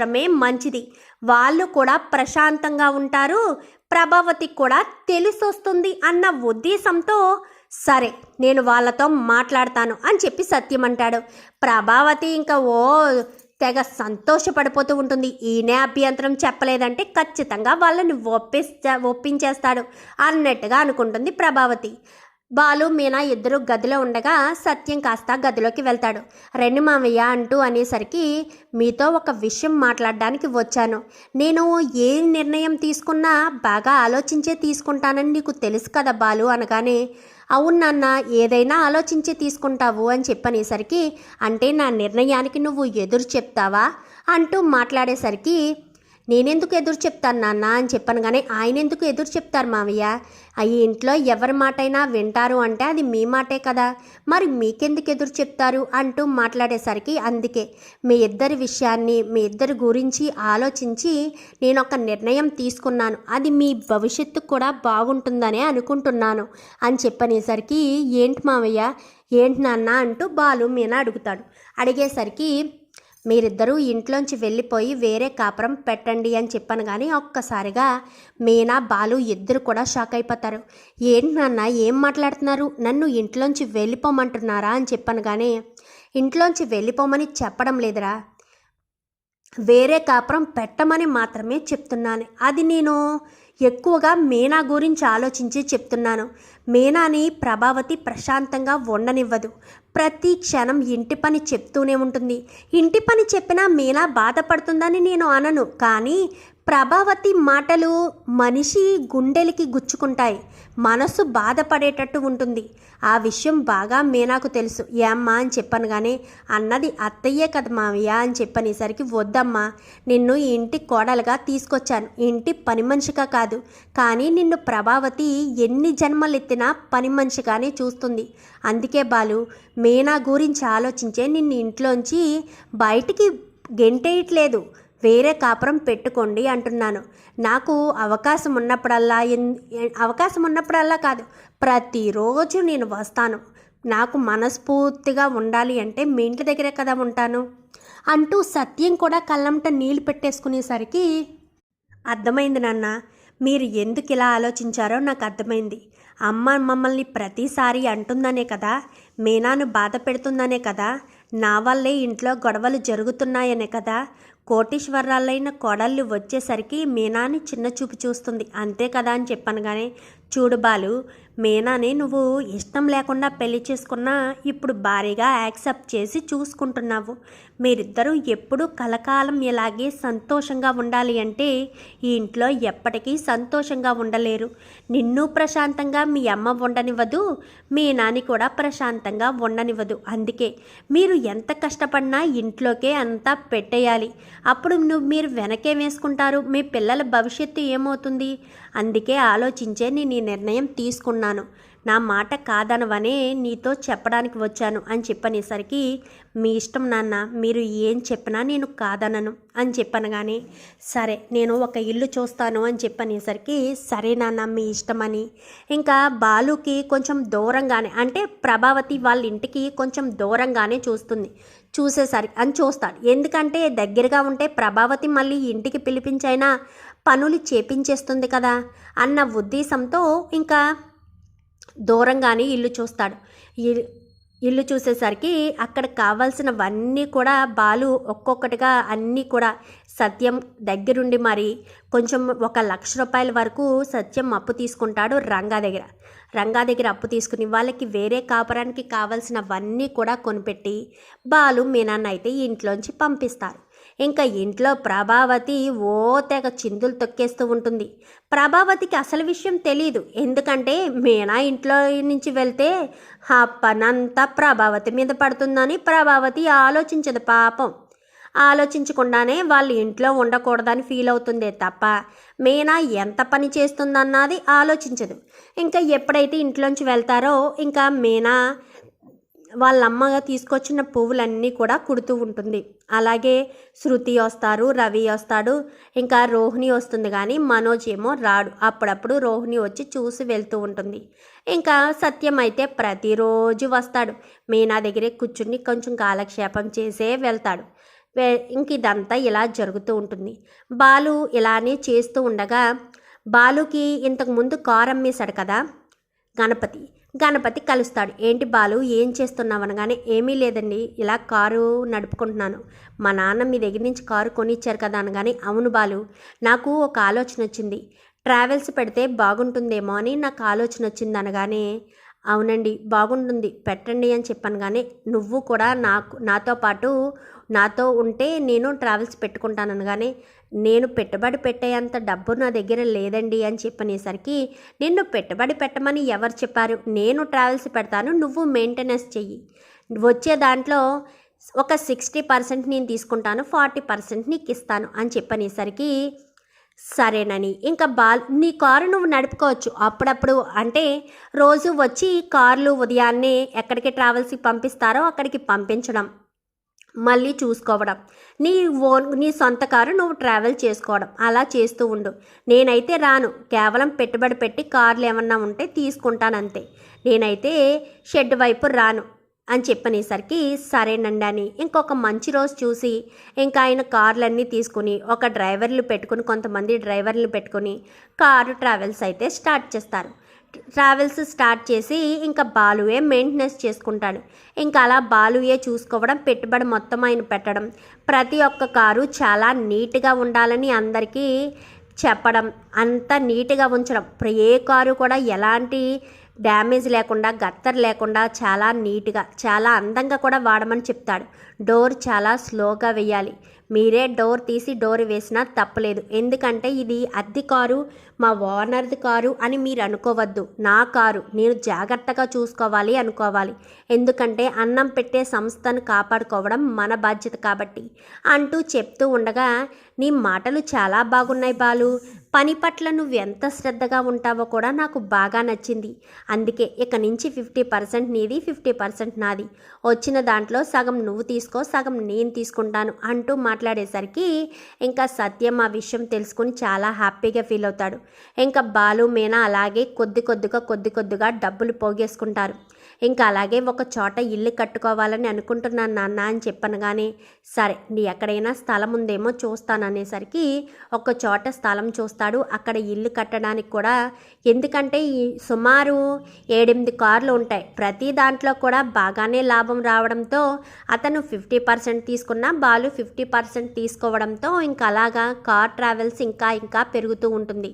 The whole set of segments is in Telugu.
మాత్రమే మంచిది. వాళ్ళు కూడా ప్రశాంతంగా ఉంటారు. ప్రభావతి కూడా తెలిసొస్తుంది అన్న ఉద్దేశంతో సరే నేను వాళ్ళతో మాట్లాడతాను అని చెప్పి సత్యం అంటాడు. ప్రభావతి ఇంకా ఓ తెగ సంతోషపడిపోతూ ఉంటుంది. ఈయనే అభ్యంతరం చెప్పలేదంటే ఖచ్చితంగా వాళ్ళని ఒప్పిస్తా ఒప్పించేస్తాడు అన్నట్టుగా అనుకుంటుంది ప్రభావతి. బాలు మీనా ఇద్దరు గదిలో ఉండగా సత్యం కాస్త గదిలోకి వెళ్తాడు. రెండు మామయ్య అంటూ అనేసరికి మీతో ఒక విషయం మాట్లాడడానికి వచ్చాను. నేను ఏ నిర్ణయం తీసుకున్నా బాగా ఆలోచించే తీసుకుంటానని నీకు తెలుసు కదా బాలు అనగానే అవును నాన్న ఏదైనా ఆలోచించి తీసుకుంటావు అని చెప్పనేసరికి అంటే నా నిర్ణయానికి నువ్వు ఎదురు చెప్తావా? అంటూ మాట్లాడేసరికి నేనెందుకు ఎదురు చెప్తాను నాన్న అని చెప్పాను కానీ ఆయన ఎందుకు ఎదురు చెప్తారు మావయ్య? ఆ ఇంట్లో ఎవరి మాటైనా వింటారు అంటే అది మీ మాటే కదా. మరి మీకెందుకు ఎదురు చెప్తారు అంటూ మాట్లాడేసరికి అందుకే మీ ఇద్దరి విషయాన్ని మీ ఇద్దరి గురించి ఆలోచించి నేను ఒక నిర్ణయం తీసుకున్నాను. అది మీ భవిష్యత్తు కూడా బాగుంటుందనే అనుకుంటున్నాను అని చెప్పనేసరికి ఏంటి మావయ్య? ఏంటి నాన్న? అంటూ బాలు మీన అడుగుతాడు. అడిగేసరికి మీరిద్దరూ ఇంట్లోంచి వెళ్ళిపోయి వేరే కాపురం పెట్టండి అని చెప్పాను కానీ ఒక్కసారిగా మీనా బాలు ఇద్దరు కూడా షాక్ అయిపోతారు. ఏంటి నాన్న ఏం మాట్లాడుతున్నారు? నన్ను ఇంట్లోంచి వెళ్ళిపోమంటున్నారా? అని చెప్పాను కానీ ఇంట్లోంచి వెళ్ళిపోమని చెప్పడం లేదురా. వేరే కాపురం పెట్టమని మాత్రమే చెప్తున్నాను. అది నేను ఎక్కువగా మీనా గురించి ఆలోచించి చెప్తున్నాను. మీనాని ప్రభావతి ప్రశాంతంగా ఉండనివ్వదు. ప్రతి క్షణం ఇంటి పని చెప్తూనే ఉంటుంది. ఇంటి పని చెప్పినా మీనా బాధపడుతుందని నేను అనను. కానీ ప్రభావతి మాటలు మనిషి గుండెలకి గుచ్చుకుంటాయి. మనసు బాధపడేటట్టు ఉంటుంది. ఆ విషయం బాగా మీనాకు తెలుసు. ఏమ్మా అని చెప్పాను కానీ అన్నది అత్తయ్యే కదా మావయ్య అని చెప్పనేసరికి వద్దమ్మా నిన్ను ఇంటి కోడలుగా తీసుకొచ్చాను. ఇంటి పని మనిషిగా కాదు. కానీ నిన్ను ప్రభావతి ఎన్ని జన్మలు ఎత్తినా పని మనిషిగానే చూస్తుంది. అందుకే బాలు మీనా గురించి ఆలోచించే నిన్ను ఇంట్లోంచి బయటికి గెంటేయట్లేదు. వేరే కాపురం పెట్టుకోండి అంటున్నాను. నాకు అవకాశం ఉన్నప్పుడల్లా ఎన్- అవకాశం ఉన్నప్పుడల్లా కాదు ప్రతిరోజు నేను వస్తాను. నాకు మనస్ఫూర్తిగా ఉండాలి అంటే మీ ఇంటి దగ్గరే కదా ఉంటాను? అంటూ సత్యం కూడా కళ్ళంట నీళ్ళు పెట్టేసుకునేసరికి అర్థమైంది నాన్న మీరు ఎందుకు ఇలా ఆలోచించారో నాకు అర్థమైంది. అమ్మ మమ్మల్ని ప్రతిసారి అంటుందనే కదా మీనాను బాధ పెడుతుందనే కదా నా వల్లే ఇంట్లో గొడవలు జరుగుతున్నాయనే కదా కోటీశ్వరాలైన కోడళ్ళు వచ్చేసరికి మీనాని చిన్న చూపు చూస్తుంది. అంతే కదా అని చెప్పాను కానీ చూడు బాలు మీనాని నువ్వు ఇష్టం లేకుండా పెళ్ళి చేసుకున్నా ఇప్పుడు భారీగా యాక్సెప్ట్ చేసి చూసుకుంటున్నావు. మీరిద్దరూ ఎప్పుడూ కలకాలం ఇలాగే సంతోషంగా ఉండాలి అంటే ఈ ఇంట్లో ఎప్పటికీ సంతోషంగా ఉండలేరు. నిన్ను ప్రశాంతంగా మీ అమ్మ ఉండనివ్వదు మీ నాని కూడా ప్రశాంతంగా ఉండనివ్వదు. అందుకే మీరు ఎంత కష్టపడినా ఇంట్లోకే అంతా పెట్టేయాలి. అప్పుడు నువ్వు మీరు వెనకే వేసుకుంటారు మీ పిల్లల భవిష్యత్తు ఏమవుతుంది? అందుకే ఆలోచించే నేను నిర్ణయం తీసుకున్నాను. నా మాట కాదనవనే నీతో చెప్పడానికి వచ్చాను అని చెప్పనేసరికి మీ ఇష్టం నాన్న మీరు ఏం చెప్పినా నేను కాదనను అని చెప్పాను కానీ సరే నేను ఒక ఇల్లు చూస్తాను అని చెప్పనేసరికి సరే నాన్న మీ ఇష్టమని ఇంకా బాలుకి కొంచెం దూరంగానే అంటే ప్రభావతి వాళ్ళ ఇంటికి కొంచెం దూరంగానే చూస్తుంది. చూసేసరికి అని చూస్తాడు. ఎందుకంటే దగ్గరగా ఉంటే ప్రభావతి మళ్ళీ ఇంటికి పిలిపించైనా పనులు చేపించేస్తుంది కదా అన్న ఉద్దేశంతో ఇంకా దూరంగానే ఇల్లు చూస్తాడు. ఇల్లు చూసేసరికి అక్కడ కావాల్సినవన్నీ కూడా బాలు ఒక్కొక్కటిగా అన్నీ కూడా సత్యం దగ్గరుండి మరి కొంచెం ఒక లక్ష రూపాయల వరకు సత్యం అప్పు తీసుకుంటాడు రంగా దగ్గర. రంగా దగ్గర అప్పు తీసుకుని వాళ్ళకి వేరే కాపురానికి కావాల్సినవన్నీ కూడా కొనిపెట్టి బాలు మీనాన్న అయితే ఇంట్లోంచి పంపిస్తారు. ఇంకా ఇంట్లో ప్రభావతి ఓ తెగ చిందులు తొక్కేస్తూ ఉంటుంది. ప్రభావతికి అసలు విషయం తెలియదు ఎందుకంటే మీనా ఇంట్లో నుంచి వెళ్తే ఆ పనంతా ప్రభావతి మీద పడుతుందని ప్రభావతి ఆలోచించదు పాపం. ఆలోచించకుండానే వాళ్ళు ఇంట్లో ఉండకూడదని ఫీల్ అవుతుందే తప్ప మీనా ఎంత పని చేస్తుందన్నది ఆలోచించదు. ఇంకా ఎప్పుడైతే ఇంట్లోంచి వెళ్తారో ఇంకా మీనా వాళ్ళ అమ్మగా తీసుకొచ్చిన పువ్వులన్నీ కూడా కుడుతూ ఉంటుంది. అలాగే శృతి వస్తారు రవి వస్తాడు ఇంకా రోహిణి వస్తుంది కానీ మనోజ్ ఏమో రాడు. అప్పుడప్పుడు రోహిణి వచ్చి చూసి వెళ్తూ ఉంటుంది. ఇంకా సత్యం అయితే ప్రతిరోజు వస్తాడు. మీనా దగ్గరే కూర్చుని కొంచెం కాలక్షేపం చేసే వెళ్తాడు. ఇంక ఇదంతా ఇలా జరుగుతూ ఉంటుంది. బాలు ఇలానే చేస్తూ ఉండగా బాలుకి ఇంతకుముందు కారు అమ్మేశాడు కదా గణపతి. గణపతి కలుస్తాడు. ఏంటి బాలు ఏం చేస్తున్నావు? అనగానే ఏమీ లేదండి ఇలా కారు నడుపుకుంటున్నాను. మా నాన్న మీ దగ్గర నుంచి కారు కొనిచ్చారు కదా అనగానే అవును బాలు నాకు ఒక ఆలోచన వచ్చింది. ట్రావెల్స్ పెడితే బాగుంటుందేమో అని నాకు ఆలోచన వచ్చింది అనగానే అవునండి బాగుంటుంది పెట్టండి అని చెప్పాను కానీ నువ్వు కూడా నాకు నాతో పాటు నాతో ఉంటే నేను ట్రావెల్స్ పెట్టుకుంటాను అనగానే నేను పెట్టుబడి పెట్టేంత డబ్బు నా దగ్గర లేదండి అని చెప్పనేసరికి నిన్ను పెట్టుబడి పెట్టమని ఎవరు చెప్పారు? నేను ట్రావెల్స్ పెడతాను నువ్వు మెయింటెనెన్స్ చెయ్యి. వచ్చే దాంట్లో ఒక సిక్స్టీ పర్సెంట్ నేను తీసుకుంటాను ఫార్టీ పర్సెంట్ నీకు ఇస్తాను అని చెప్పనేసరికి సరేనని ఇంకా బాల్ నీ కారు నువ్వు నడుపుకోవచ్చు. అప్పుడప్పుడు అంటే రోజు వచ్చి కార్లు ఉదయాన్నే ఎక్కడికి ట్రావెల్స్కి పంపిస్తారో అక్కడికి పంపించడం. మళ్ళీ చూసుకోవడం. నీ ఓన్ నీ సొంత కారు నువ్వు ట్రావెల్ చేసుకోవడం. అలా చేస్తూ ఉండు. నేనైతే రాను. కేవలం పెట్టుబడి పెట్టి కార్లు ఏమన్నా ఉంటే తీసుకుంటానంతే. నేనైతే షెడ్ వైపు రాను అని చెప్పనేసరికి సరేనండి అని ఇంకొక మంచి రోజు చూసి ఇంకా ఆయన కార్లన్నీ తీసుకుని ఒక డ్రైవర్లు పెట్టుకుని కొంతమంది డ్రైవర్లు పెట్టుకుని కారు ట్రావెల్స్ అయితే స్టార్ట్ చేస్తారు. ట్రావెల్స్ స్టార్ట్ చేసి ఇంకా బాలుయే మెయింటెనెన్స్ చేసుకుంటాడు. ఇంకా అలా బాలుయే చూసుకోవడం పెట్టుబడి మొత్తం ఆయన పెట్టడం ప్రతి ఒక్క కారు చాలా నీట్గా ఉండాలని అందరికీ చెప్పడం అంత నీట్గా ఉంచడం. ఏ కారు కూడా ఎలాంటి డ్యామేజ్ లేకుండా గత్తర్ లేకుండా చాలా నీట్గా చాలా అందంగా కూడా వాడమని చెప్తాడు. డోర్ చాలా స్లోగా వేయాలి. మీరే డోర్ తీసి డోర్ వేసినా తప్పలేదు. ఎందుకంటే ఇది అద్దె కారు మా ఓనర్ది కారు అని మీరు అనుకోవద్దు నా కారు నేను జాగ్రత్తగా చూసుకోవాలి అనుకోవాలి. ఎందుకంటే అన్నం పెట్టే సంస్థను కాపాడుకోవడం మన బాధ్యత కాబట్టి. అంటూ చెప్తూ ఉండగా నీ మాటలు చాలా బాగున్నాయి బాలు. పని పట్ల నువ్వు ఎంత శ్రద్ధగా ఉంటావో కూడా నాకు బాగా నచ్చింది. అందుకే ఇక నుంచి ఫిఫ్టీ పర్సెంట్ నీది ఫిఫ్టీ పర్సెంట్ నాది. వచ్చిన దాంట్లో సగం నువ్వు తీసుకో సగం నేను తీసుకుంటాను అంటూ మాట్లాడేసరికి ఇంకా సత్యం ఆ విషయం తెలుసుకుని చాలా హ్యాపీగా ఫీల్ అవుతాడు. ఇంకా బాలు మీనా అలాగే కొద్ది కొద్దిగా కొద్ది కొద్దిగా డబ్బులు పోగేసుకుంటారు. ఇంకా అలాగే ఒక చోట ఇల్లు కట్టుకోవాలని అనుకుంటున్నాను నాన్న అని చెప్పనగానే సరే నీ ఎక్కడైనా స్థలం ఉందేమో చూస్తాననేసరికి ఒక చోట స్థలం చూస్తాడు. అక్కడ ఇల్లు కట్టడానికి కూడా ఎందుకంటే ఈ సుమారు ఏడెనిమిది కార్లు ఉంటాయి. ప్రతి దాంట్లో కూడా బాగానే లాభం రావడంతో అతను ఫిఫ్టీ పర్సెంట్ తీసుకున్న బాలు ఫిఫ్టీ పర్సెంట్ తీసుకోవడంతో ఇంకా అలాగా కార్ ట్రావెల్స్ ఇంకా ఇంకా పెరుగుతూ ఉంటుంది.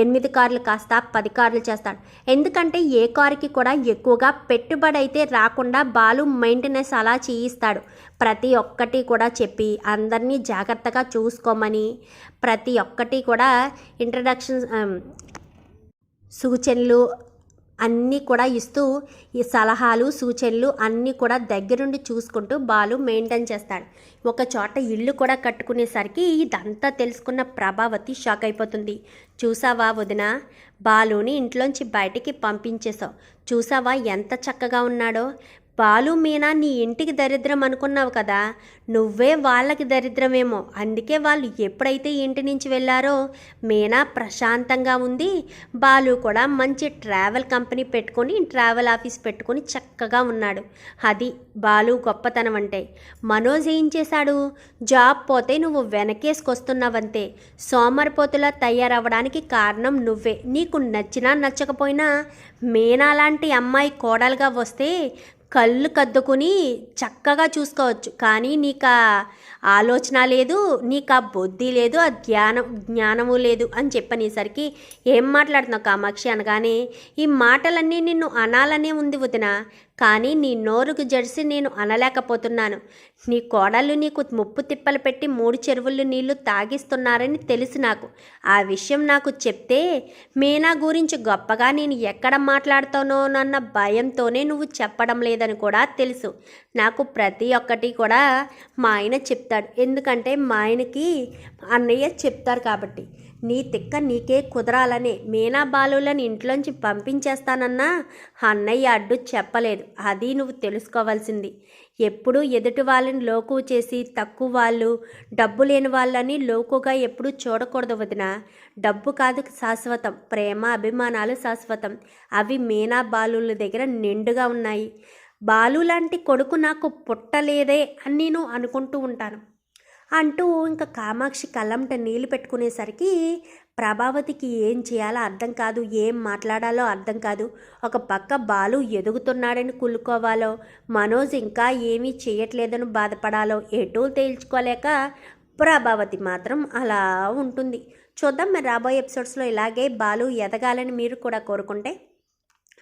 ఎనిమిది కార్లు కాస్త పది కార్లు చేస్తాడు. ఎందుకంటే ఏ కారుకి కూడా ఎక్కువగా పెట్టుబడి అయితే రాకుండా బాలు మెయింటెనెన్స్ అలా చేయిస్తాడు. ప్రతి ఒక్కటి కూడా చెప్పి అందరినీ జాగ్రత్తగా చూసుకోమని ప్రతి ఒక్కటి కూడా ఇంట్రడక్షన్ um, సూచనలు అన్నీ కూడా ఇస్తూ ఈ సలహాలు సూచనలు అన్నీ కూడా దగ్గరుండి చూసుకుంటూ బాలు మెయింటైన్ చేస్తాడు. ఒక చోట ఇల్లు కూడా కట్టుకునేసరికి ఇదంతా తెలుసుకున్న ప్రభావతి షాక్ అయిపోతుంది. చూసావా వదిన బాలుని ఇంట్లోంచి బయటికి పంపించేశావు. చూసావా ఎంత చక్కగా ఉన్నాడో? బాలు మీనా నీ ఇంటికి దరిద్రం అనుకున్నావు కదా? నువ్వే వాళ్ళకి దరిద్రమేమో. అందుకే వాళ్ళు ఎప్పుడైతే ఇంటి నుంచి వెళ్ళారో మీనా ప్రశాంతంగా ఉంది. బాలు కూడా మంచి ట్రావెల్ కంపెనీ పెట్టుకొని ట్రావెల్ ఆఫీస్ పెట్టుకొని చక్కగా ఉన్నాడు. అది బాలు గొప్పతనం అంటే. మనోజ్ ఏం చేశాడు? జాబ్ పోతే నువ్వు వెనకేసుకొస్తున్నావంతే. సోమరిపోతులా తయారవ్వడానికి కారణం నువ్వే. నీకు నచ్చినా నచ్చకపోయినా మీనా లాంటి అమ్మాయి కోడలుగా వస్తే కళ్ళు కద్దుకుని చక్కగా చూసుకోవచ్చు. కానీ నీకు ఆ ఆలోచన లేదు నీకు ఆ బుద్ధి లేదు ఆ జ్ఞానం జ్ఞానము లేదు అని చెప్పనేసరికి ఏం మాట్లాడుతున్నావు కామాక్షి అనగానే ఈ మాటలన్నీ నిన్ను అనాలనే ఉంది వదిన. కానీ నీ నోరుకు జడిసి నేను అనలేకపోతున్నాను. నీ కోడళ్ళు నీకు ముప్పు తిప్పలు పెట్టి మూడు చెరువులు నీళ్ళు తాగిస్తున్నారని తెలుసు నాకు. ఆ విషయం నాకు చెప్తే మీనా గురించి గొప్పగా నేను ఎక్కడ మాట్లాడుతానోనన్న భయంతోనే నువ్వు చెప్పడం లేదని కూడా తెలుసు. నాకు ప్రతి ఒక్కటి కూడా మా ఆయన చెప్తాడు. ఎందుకంటే మా ఆయనకి అన్నయ్య చెప్తారు కాబట్టి. నీ తిక్క నీకే కుదరాలనే. మీనా బాలులను ఇంట్లోంచి పంపించేస్తానన్నా అన్నయ్య అడ్డు చెప్పలేదు. అది నువ్వు తెలుసుకోవాల్సింది. ఎప్పుడూ ఎదుటి వాళ్ళని లోకు చేసి తక్కువ వాళ్ళు డబ్బు లేని వాళ్ళని లోకుగా ఎప్పుడూ చూడకూడదు వదిన. డబ్బు కాదు శాశ్వతం ప్రేమ అభిమానాలు శాశ్వతం. అవి మీనా బాలుల దగ్గర నిండుగా ఉన్నాయి. బాలు లాంటి కొడుకు నాకు పుట్టలేదే అని నేను అనుకుంటూ ఉంటాను. అంటూ ఇంకా కామాక్షి కళ్ళంట నీళ్ళు పెట్టుకునేసరికి ప్రభావతికి ఏం చేయాలో అర్థం కాదు ఏం మాట్లాడాలో అర్థం కాదు. ఒక పక్క బాలు ఎదుగుతున్నాడని కుల్లుకోవాలో మనోజ్ ఇంకా ఏమీ చేయట్లేదని బాధపడాలో ఎటూ తేల్చుకోలేక ప్రభావతి మాత్రం అలా ఉంటుంది. చూద్దాం మరి రాబోయే ఎపిసోడ్స్లో ఇలాగే బాలు ఎదగాలని మీరు కూడా కోరుకుంటే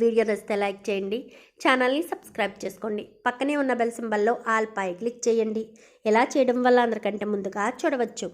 వీడియో నచ్చితే లైక్ చేయండి ఛానల్ని సబ్స్క్రైబ్ చేసుకోండి. పక్కనే ఉన్న బెల్ సింబల్లో ఆల్ పై క్లిక్ చేయండి. ఇలా చేయడం వల్ల అందరికంటే ముందుగా చూడవచ్చు.